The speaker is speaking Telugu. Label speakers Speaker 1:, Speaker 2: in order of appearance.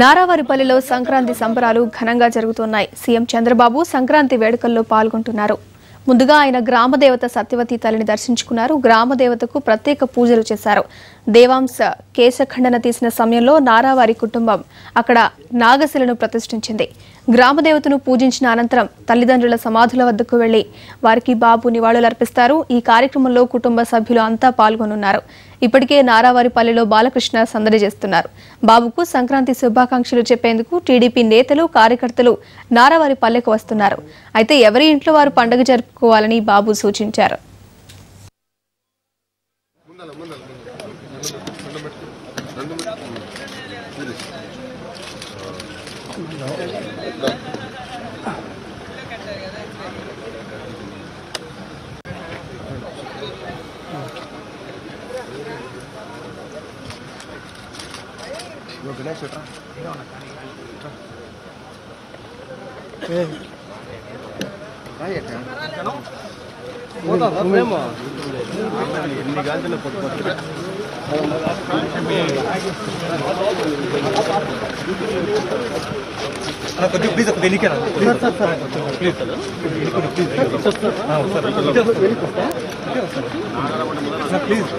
Speaker 1: నారావారిపల్లిలో సంక్రాంతి సంబరాలు ఘనంగా జరుగుతున్నాయి. సీఎం చంద్రబాబు సంక్రాంతి వేడుకల్లో పాల్గొంటున్నారు. ముందుగా ఆయన గ్రామదేవత సత్యవతి తల్లిని దర్శించుకున్నారు. గ్రామదేవతకు ప్రత్యేక పూజలు చేశారు. దేవాంశ కేశఖండన తీసిన సమయంలో నారావారి కుటుంబం అక్కడ నాగశిలను ప్రతిష్ఠించింది. గ్రామదేవతను పూజించిన అనంతరం తల్లిదండ్రుల సమాధుల వద్దకు వెళ్ళి వారికి బాబు నివాళులర్పిస్తారు ఈ కార్యక్రమంలో కుటుంబ సభ్యులు అంతా పాల్గొనున్నారు ఇప్పటికే నారావారిపల్లిలో బాలకృష్ణ సందడి చేస్తున్నారు బాబుకు సంక్రాంతి శుభాకాంక్షలు చెప్పేందుకు టీడీపీ నేతలు కార్యకర్తలు నారావారిపల్లెకు వస్తున్నారు అయితే ఎవరి ఇంట్లో వారు పండుగ జరుపుకోవాలని బాబు సూచించారు
Speaker 2: கணேஷ் விட்றான் இன்னைக்கு காலத்தில் போட்டு போட்டு
Speaker 3: ಅಣ್ಣ ಕೊದ್ದು ಪ್ಲೀಸ್ ಅದು ಬೆಲಿಕೆ ಅಣ್ಣ sir sir sir please please sir sir ಹಾಂ ಸರ್ ಪ್ಲೀಸ್